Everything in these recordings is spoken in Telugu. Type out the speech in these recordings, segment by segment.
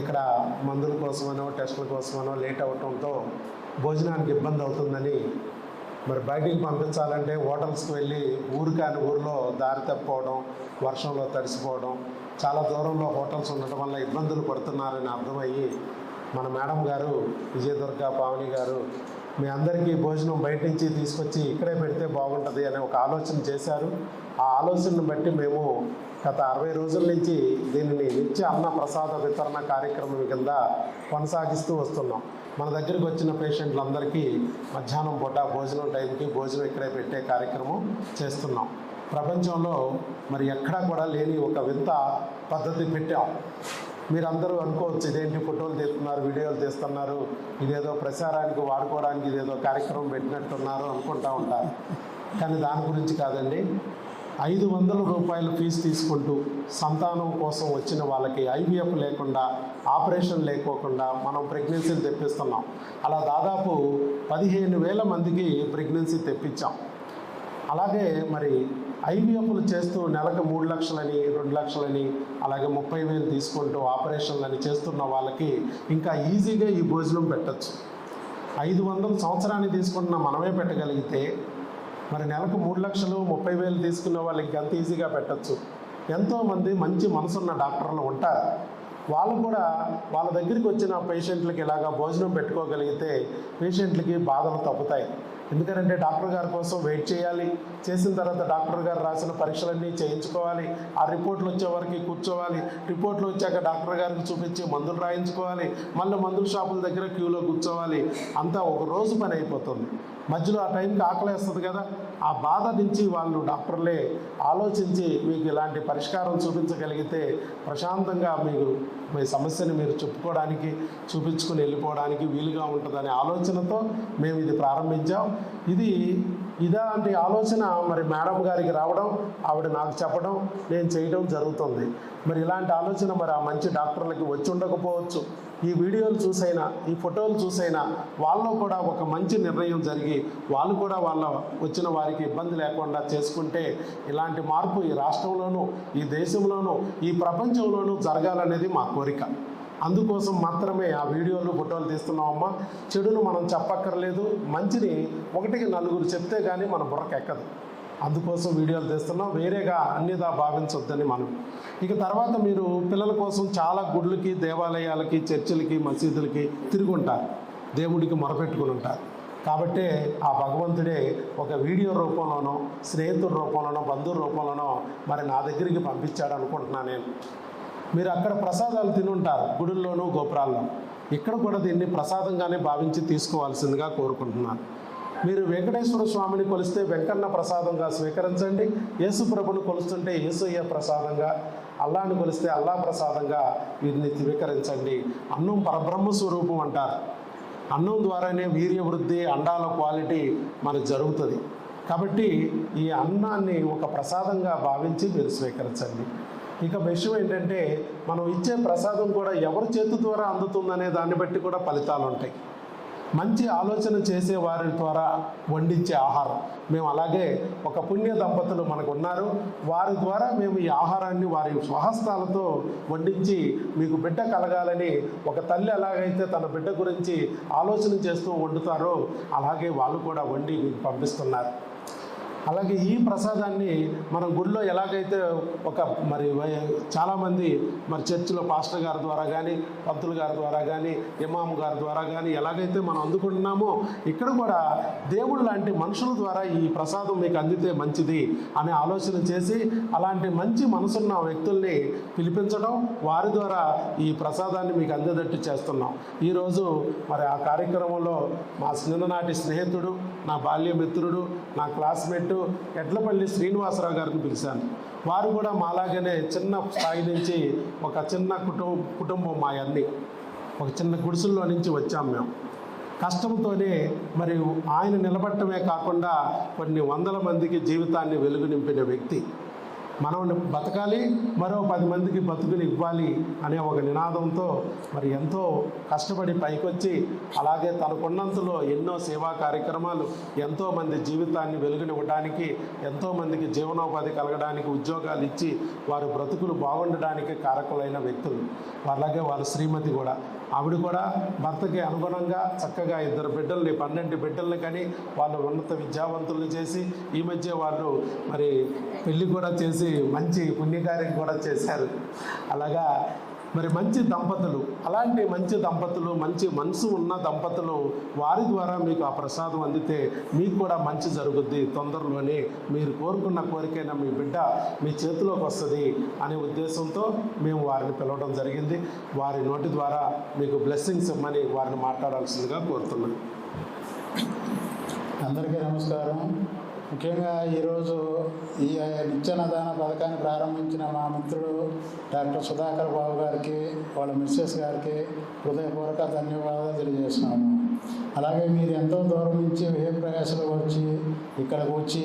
ఇక్కడ మందుల కోసమనో టెస్టుల కోసమనో లేట్ అవటంతో భోజనానికి ఇబ్బంది అవుతుందని మరి బయటికి పంపించాలంటే హోటల్స్కి వెళ్ళి ఊరు కాని ఊరిలో దారి తప్పిపోవడం వర్షంలో తడిసిపోవడం చాలా దూరంలో హోటల్స్ ఉండటం వల్ల ఇబ్బందులు పడుతున్నారని అర్థమయ్యి మన మేడం గారు విజయదుర్గ పావని గారు మీ అందరికీ భోజనం బయట నుంచి తీసుకొచ్చి ఇక్కడే పెడితే బాగుంటుంది అనే ఒక ఆలోచన చేశారు. ఆ ఆలోచనను బట్టి మేము గత అరవై రోజుల నుంచి దీనిని నిత్య అన్న ప్రసాద వితరణ కార్యక్రమం కింద కొనసాగిస్తూ వస్తున్నాం. మన దగ్గరికి వచ్చిన పేషెంట్లందరికీ మధ్యాహ్నం పూట భోజనం టైంకి భోజనం ఇక్కడే పెట్టే కార్యక్రమం చేస్తున్నాం. ప్రపంచంలో మరి ఎక్కడా కూడా లేని ఒక వింత పద్ధతి పెట్టాం. మీరందరూ అనుకోవచ్చు ఇదేంటి ఫోటోలు తీస్తున్నారు వీడియోలు తీస్తున్నారు ఇదేదో ప్రచారానికి వాడుకోవడానికి ఇదేదో కార్యక్రమం పెట్టినట్టున్నారు అనుకుంటా ఉంటారు. కానీ దాని గురించి కాదండి. ఐదు వందల రూపాయల ఫీజు తీసుకుంటూ సంతానం కోసం వచ్చిన వాళ్ళకి ఐవీఎఫ్ లేకుండా ఆపరేషన్ లేకోకుండా మనం ప్రెగ్నెన్సీని తెప్పిస్తున్నాం. అలా దాదాపు పదిహేను వేల మందికి ప్రెగ్నెన్సీ తెప్పించాం. అలాగే మరి ఐవీఎఫ్లు చేస్తూ నెలకు మూడు లక్షలని రెండు లక్షలని అలాగే ముప్పై వేలు తీసుకుంటూ ఆపరేషన్లని చేస్తున్న వాళ్ళకి ఇంకా ఈజీగా ఈ భోజనం పెట్టచ్చు. ఐదు వందల సంవత్సరాన్ని తీసుకుంటున్న మనమే పెట్టగలిగితే మరి నెలకు మూడు లక్షలు ముప్పై వేలు తీసుకున్న వాళ్ళకి ఎంత ఈజీగా పెట్టచ్చు. ఎంతోమంది మంచి మనసున్న డాక్టర్లు ఉంటారు. వాళ్ళు కూడా వాళ్ళ దగ్గరికి వచ్చిన పేషెంట్లకి ఇలాగా భోజనం పెట్టుకోగలిగితే పేషెంట్లకి బాధలు తప్పుతాయి. ఎందుకంటే డాక్టర్ గారి కోసం వెయిట్ చేయాలి. చేసిన తర్వాత డాక్టర్ గారు రాసిన పరీక్షలన్నీ చేయించుకోవాలి. ఆ రిపోర్ట్లు వచ్చే వరకు కూర్చోవాలి. రిపోర్ట్లు వచ్చాక డాక్టర్ గారికి చూపించి మందులు రాయించుకోవాలి. మళ్ళీ మందుల షాపుల దగ్గర క్యూలో కూర్చోవాలి. అంతా ఒక రోజు పని అయిపోతుంది. మధ్యలో ఆ టైంకి ఆకలేస్తుంది కదా ఆ బాధ నుంచి వాళ్ళు డాక్టర్లే ఆలోచించి మీకు ఇలాంటి పరిష్కారం చూపించగలిగితే ప్రశాంతంగా మీరు మీ సమస్యని మీరు చెప్పుకోవడానికి చూపించుకుని వెళ్ళిపోవడానికి వీలుగా ఉంటుందనే ఆలోచనతో మేము ఇది ప్రారంభించాం. ఇది ఇలాంటి ఆలోచన మరి మేడం గారికి రావడం ఆవిడ నాకు చెప్పడం నేను చేయడం జరుగుతుంది. మరి ఇలాంటి ఆలోచన మరి ఆ మంచి డాక్టర్లకి వచ్చి ఉండకపోవచ్చు. ఈ వీడియోలు చూసైనా ఈ ఫోటోలు చూసైనా వాళ్ళలో కూడా ఒక మంచి నిర్ణయం జరిగి వాళ్ళు కూడా వాళ్ళ వచ్చిన వారికి ఇబ్బంది లేకుండా చేసుకుంటే ఇలాంటి మార్పు ఈ రాష్ట్రంలోనూ ఈ దేశంలోనూ ఈ ప్రపంచంలోనూ జరగాలనేది మా కోరిక. అందుకోసం మాత్రమే ఆ వీడియోలు ఫోటోలు తీస్తున్నామమ్మా. చెడును మనం చెప్పక్కర్లేదు. మంచిని ఒకటికి నలుగురు చెప్తే కానీ మన బుర్రకెక్కదు. అందుకోసం వీడియోలు తీస్తున్నాం. వేరేగా అన్నిదా భావించొద్దని మనం. ఇక తర్వాత మీరు పిల్లల కోసం చాలా గుడ్లకి దేవాలయాలకి చర్చిలకి మసీదులకి తిరుగుంటారు. దేవుడికి మొరపెట్టుకుని ఉంటారు. కాబట్టే ఆ భగవంతుడే ఒక వీడియో రూపంలోనో స్నేహితుల రూపంలోనో బంధువుల రూపంలోనో మరి నా దగ్గరికి పంపించాడు అనుకుంటున్నాను నేను. మీరు అక్కడ ప్రసాదాలు తినుంటారు గుడుల్లోనూ గోపురాల్లో ఇక్కడ కూడా దీన్ని ప్రసాదంగానే భావించి తీసుకోవాల్సిందిగా కోరుకుంటున్నాను. మీరు వెంకటేశ్వర స్వామిని కొలిస్తే వెంకన్న ప్రసాదంగా స్వీకరించండి. యేసు ప్రభును కొలుస్తుంటే యేసయ్య ప్రసాదంగా అల్లాని కొలిస్తే అల్లా ప్రసాదంగా వీరిని స్వీకరించండి. అన్నం పరబ్రహ్మ స్వరూపం అంటారు. అన్నం ద్వారానే వీర్య వృద్ధి అండాల క్వాలిటీ మనకు జరుగుతుంది. కాబట్టి ఈ అన్నాన్ని ఒక ప్రసాదంగా భావించి మీరు స్వీకరించండి. ఇక విషయం ఏంటంటే మనం ఇచ్చే ప్రసాదం కూడా ఎవరి చేతి ద్వారా అందుతుందనే దాన్ని బట్టి కూడా ఫలితాలు ఉంటాయి మంచి ఆలోచన చేసే వారి ద్వారా వండించే ఆహారం. మేము అలాగే ఒక పుణ్య దంపతులు మనకు ఉన్నారు వారి ద్వారా మేము ఈ ఆహారాన్ని వారి స్వహస్తాలతో వండించి మీకు బిడ్డ కలగాలని ఒక తల్లి ఎలాగైతే తన బిడ్డ గురించి ఆలోచన చేస్తూ వండుతారో అలాగే వాళ్ళు కూడా వండి మీకు పంపిస్తున్నారు. అలాగే ఈ ప్రసాదాన్ని మనం గుడిలో ఎలాగైతే ఒక మరి చాలామంది మరి చర్చిలో పాస్టర్ గారి ద్వారా కానీ పంతులు గారి ద్వారా కానీ ఇమాం గారి ద్వారా కానీ ఎలాగైతే మనం అందుకుంటున్నామో ఇక్కడ కూడా దేవుడు లాంటి మనుషుల ద్వారా ఈ ప్రసాదం మీకు అందితే మంచిది అనే ఆలోచన చేసి అలాంటి మంచి మనసున్న వ్యక్తుల్ని పిలిపించడం వారి ద్వారా ఈ ప్రసాదాన్ని మీకు అందేటట్టు చేస్తున్నాం. ఈరోజు మరి ఆ కార్యక్రమంలో మా చిన్ననాటి స్నేహితుడు నా బాల్య మిత్రుడు నా క్లాస్మేట్ ఎడ్లపల్లి శ్రీనివాసరావు గారిని పిలిచాను. వారు కూడా మాలాగానే చిన్న స్థాయి నుంచి ఒక చిన్న కుటుంబం కుటుంబం మా అన్ని. ఒక చిన్న గుడిసెల్లో నుంచి వచ్చాం మేము. కష్టంతోనే మరి ఆయన నిలబడటమే కాకుండా కొన్ని వందల మందికి జీవితాన్ని వెలుగు నింపిన వ్యక్తి. మనం బతకాలి మరో పది మందికి బతుకుని ఇవ్వాలి అనే ఒక నినాదంతో మరి ఎంతో కష్టపడి పైకొచ్చి అలాగే తనకున్నంతలో ఎన్నో సేవా కార్యక్రమాలు ఎంతో మంది జీవితాన్ని వెలుగునివ్వడానికి ఎంతో మందికి జీవనోపాధి కలగడానికి ఉద్యోగాలు ఇచ్చి వారి బ్రతుకులు బాగుండడానికి కారకులైన వ్యక్తులు. అలాగే వారి శ్రీమతి కూడా. ఆవిడ కూడా భర్తకి అనుగుణంగా చక్కగా ఇద్దరు బిడ్డల్ని పన్నెండు బిడ్డల్ని కానీ వాళ్ళు ఉన్నత విద్యావంతుల్ని చేసి ఈ మధ్య వాళ్ళు మరి పెళ్ళి కూడా చేసి మంచి పుణ్యకార్యం కూడా చేశారు. అలాగా మరి మంచి దంపతులు అలాంటి మంచి దంపతులు మంచి మనసు ఉన్న దంపతులు వారి ద్వారా మీకు ఆ ప్రసాదం అందితే మీకు కూడా మంచి జరుగుద్ది. తొందరలోనే మీరు కోరుకున్న కోరికైన మీ బిడ్డ మీ చేతిలోకి వస్తుంది అనే ఉద్దేశంతో మేము వారిని పిలవడం జరిగింది. వారి నోటి ద్వారా మీకు బ్లెస్సింగ్స్ ఇవ్వమని వారిని మాట్లాడాల్సిందిగా కోరుతున్నాను అందరికీ నమస్కారం. ముఖ్యంగా ఈరోజు ఈ నిత్యనదాన పథకాన్ని ప్రారంభించిన మా మిత్రుడు డాక్టర్ సుధాకర్ బాబు గారికి వాళ్ళ మిస్సెస్ గారికి హృదయపూర్వక ధన్యవాదాలు తెలియజేస్తున్నాము అలాగే మీరు ఎంతో దూరం నుంచి ఏ వచ్చి ఇక్కడికి వచ్చి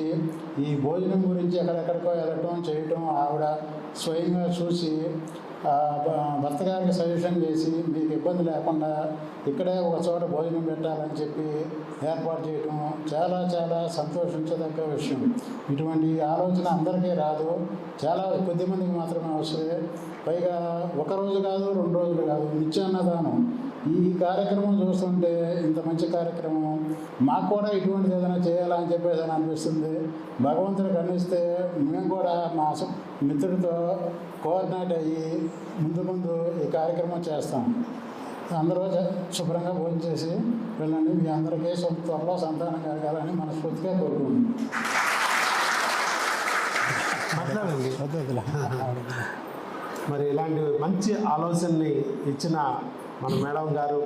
ఈ భోజనం గురించి ఎక్కడెక్కడికో వెళ్ళటం చేయటం ఆవిడ స్వయంగా చూసి భర్త గారికి సజెషన్ చేసి మీకు ఇబ్బంది లేకుండా ఇక్కడే ఒక చోట భోజనం పెట్టాలని చెప్పి ఏర్పాటు చేయటం చాలా చాలా సంతోషించదగ్గ విషయం. ఇటువంటి ఆలోచన అందరికీ రాదు. చాలా కొద్ది మందికి మాత్రమే వస్తుంది పైగా ఒక రోజు కాదు రెండు రోజులు కాదు నిత్యాన్నదానం ఈ కార్యక్రమం చూస్తుంటే ఇంత మంచి కార్యక్రమం. మాకు కూడా ఇటువంటిది ఏదైనా చేయాలని చెప్పేసి అని అనిపిస్తుంది. భగవంతుడు కనిపిస్తే మేము కూడా మా మిత్రుడితో కోఆర్డినేట్ అయ్యి ముందు ముందు ఈ కార్యక్రమం చేస్తాం. అందరూ శుభ్రంగా భోజనం చేసి వెళ్ళండి. మీ అందరికీ సొంత త్వరలో సంతానం కలగాలని మనస్ఫూర్తిగా కోరుకుంటున్నాం మాట్లాడండి. మరి ఇలాంటి మంచి ఆలోచనని ఇచ్చిన మన మేడం గారు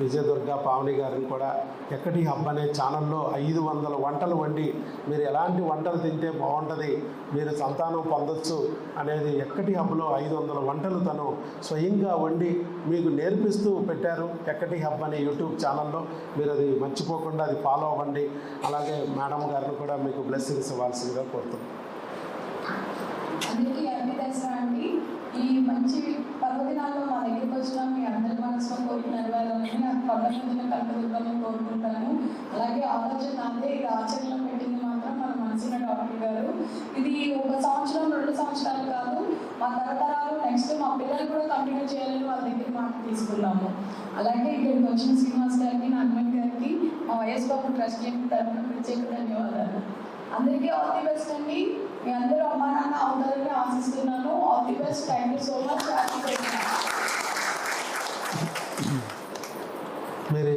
విజయదుర్గ పావని గారిని కూడా ఎక్కడి హబ్ అనే ఛానల్లో ఐదు వందల వంటలు వండి మీరు ఎలాంటి వంటలు తింటే బాగుంటుంది మీరు సంతానం పొందొచ్చు అనేది ఎక్కటి హబ్లో ఐదు వందల వంటలు తను స్వయంగా వండి మీకు నేర్పిస్తూ పెట్టారు ఎక్కటి హబ్ అనే యూట్యూబ్ ఛానల్లో. మీరు అది మర్చిపోకుండా అది ఫాలో అవ్వండి. అలాగే మేడం గారిని కూడా మీకు బ్లెస్సింగ్స్ ఇవ్వాల్సిందిగా కోరుతున్నాను ఈ మంచి పర్వదినాల్లో మా దగ్గరికి వచ్చిన మీ అందరి మనసులో కోరిక నెరవేరాలని నాకు పదకొండున కలపదుర్గని కోరుకుంటాను అలాగే ఆలోచన అంటే ఇది ఆచరణలో పెట్టింది మాత్రం మన మనసున్న డాక్టర్ గారు. ఇది ఒక సంవత్సరం రెండు సంవత్సరాలు కాదు మా తరతరాలు నెక్స్ట్ మా పిల్లలు కూడా కంటిన్యూ చేయాలని వాళ్ళ దగ్గర మాట తీసుకున్నాము. అలాగే ఇక్కడికి వచ్చిన శ్రీనివాస్ గారికి నాగమణి గారికి మా వైఎస్ బాబు ట్రస్ట్ తరఫున ప్రత్యేక ధన్యవాదాలు. అందరికీ ఆల్ ది బెస్ట్ అండి. మీ అందరూ అమ్మా నాన్న అవుతారని ఆశిస్తున్నాను all the best thank you so much happy మీరు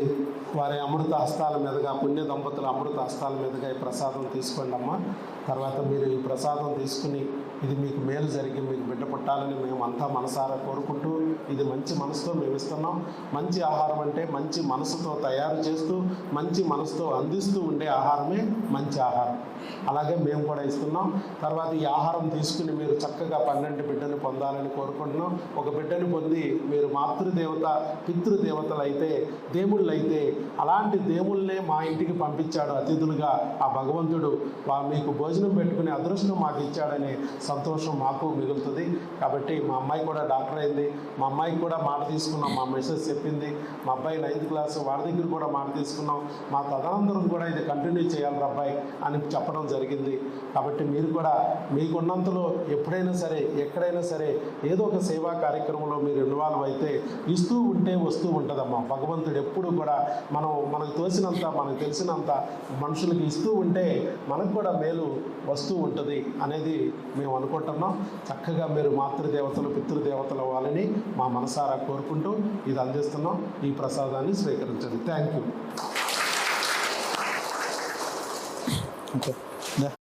వారి అమృత హస్తాల మీదుగా పుణ్య దంపతుల అమృత హస్తాల మీదుగా ఈ ప్రసాదం తీసుకోండి అమ్మా తర్వాత మీరు ఈ ప్రసాదం తీసుకుని ఇది మీకు మేలు జరిగి మీకు బిడ్డ పుట్టాలని మేము అంతా మనసారా కోరుకుంటూ ఇది మంచి మనసుతో మేము ఇస్తున్నాం మంచి ఆహారం అంటే మంచి మనసుతో తయారు చేస్తూ మంచి మనసుతో అందిస్తూ ఉండే ఆహారమే మంచి ఆహారం. అలాగే మేము కూడా ఇస్తున్నాం. తర్వాత ఈ ఆహారం తీసుకుని మీరు చక్కగా పన్నెండు బిడ్డను పొందాలని కోరుకుంటున్నాం. ఒక బిడ్డను పొంది మీరు మాతృదేవత పితృదేవతలు అయితే దేవుళ్ళు అయితే అలాంటి దేవుళ్ళనే మా ఇంటికి పంపించాడు అతిథులుగా ఆ భగవంతుడు. మీకు భోజనం పెట్టుకునే అదృష్టం మాకు ఇచ్చాడనే సంతోషం మాకు మిగులుతుంది. కాబట్టి మా అమ్మాయి కూడా డాక్టర్ అయింది. మా అమ్మాయికి కూడా మాట తీసుకున్నాం. మా మెసేజ్ చెప్పింది. మా అబ్బాయి నైన్త్ క్లాస్ వాడి దగ్గర కూడా మాట తీసుకున్నాం. మా తదనంతరం కూడా ఇది కంటిన్యూ చేయాలి అబ్బాయి అని చెప్పడం జరిగింది. కాబట్టి మీరు కూడా మీకున్నంతలో ఎప్పుడైనా సరే ఎక్కడైనా సరే ఏదో ఒక సేవా కార్యక్రమంలో మీరు ఇన్వాల్వ్ అయితే ఇస్తూ ఉంటే వస్తూ ఉంటుందమ్మా. భగవంతుడు ఎప్పుడు కూడా మనం మనకు తోసినంత మనకు తెలిసినంత మనుషులకి ఇస్తూ ఉంటే మనకు కూడా మేలు వస్తూ ఉంటుంది అనేది మేము అనుకుంటున్నాం. చక్కగా మీరు మాతృదేవతలు పితృదేవతలు అవ్వాలని మా మనసారా కోరుకుంటూ ఇది అందిస్తున్నాం. ఈ ప్రసాదాన్ని స్వీకరించండి. Thank you 好，来。